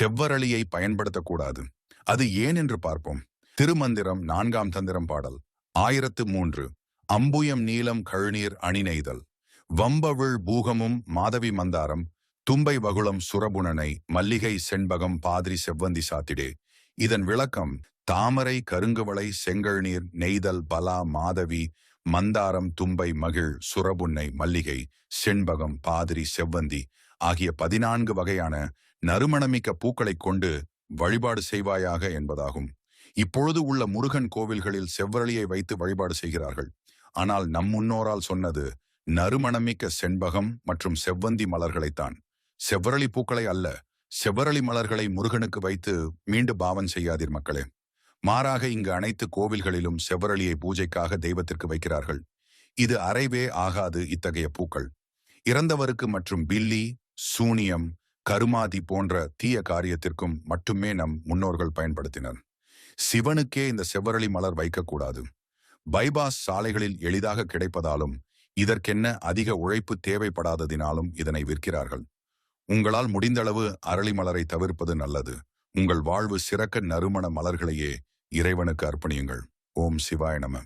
செவ்வரளியை பயன்படுத்தக்கூடாது. அது ஏன் என்று பார்ப்போம். திருமந்திரம் நான்காம் தந்திரம் பாடல் ஆயிரத்து மூன்று. அம்புயம் நீலம் கழுநீர் அணிநெய்தல் வம்பவிழ் பூகமும் மாதவி மந்தாரம். தும்பை வகுளம் சுரபுணனை மல்லிகை செண்பகம் பாதிரி செவ்வந்தி சாத்திடே. இதன் விளக்கம் தாமரை கருங்குவளை செங்கழ்நீர் நெய்தல் பலா மாதவி. மந்தாரம் தும்பை மகிழ் சுரபுன்னை மல்லிகை செண்பகம் பாதிரி செவ்வந்தி. ஆகிய பதினான்கு வகையான நறுமணமிக்க பூக்களைக் கொண்டு வழிபாடு செய்வாயாக என்பதாகும். இப்பொழுது உள்ள முருகன் கோவில்களில் செவ்வரளியை வைத்து வழிபாடு செய்கிறார்கள். ஆனால் நம் முன்னோரால் சொன்னது நறுமணமிக்க செண்பகம் மற்றும் செவ்வந்தி மலர்களைத்தான். செவ்வரளி பூக்களை அல்ல செவ்வரளி மலர்களை முருகனுக்கு வைத்து மீண்டு பாவன் செய்யாதீர் மக்களே. மாறாக இங்கு அனைத்து கோவில்களிலும் செவ்வரளியை பூஜைக்காக தெய்வத்திற்கு வைக்கிறார்கள். இது அறைவே ஆகாது இத்தகைய பூக்கள். இறந்தவருக்கு மற்றும் பில்லி சூனியம் கருமாதி போன்ற தீய காரியத்திற்கும் மட்டுமே நம் முன்னோர்கள் பயன்படுத்தினர். சிவனுக்கே இந்த செவ்வரளி மலர் வைக்கக்கூடாது. பைபாஸ் சாலைகளில் எளிதாக கிடைப்பதாலும் இதற்கென்ன அதிக உழைப்பு தேவைப்படாததினாலும் இதனை விற்கிறார்கள். உங்களால் முடிந்தளவு அரளி மலரை தவிர்ப்பது நல்லது. உங்கள் வாழ்வு சிறக்க நறுமண மலர்களையே இறைவனுக்கு அர்ப்பணியுங்கள். ஓம் சிவாய நம.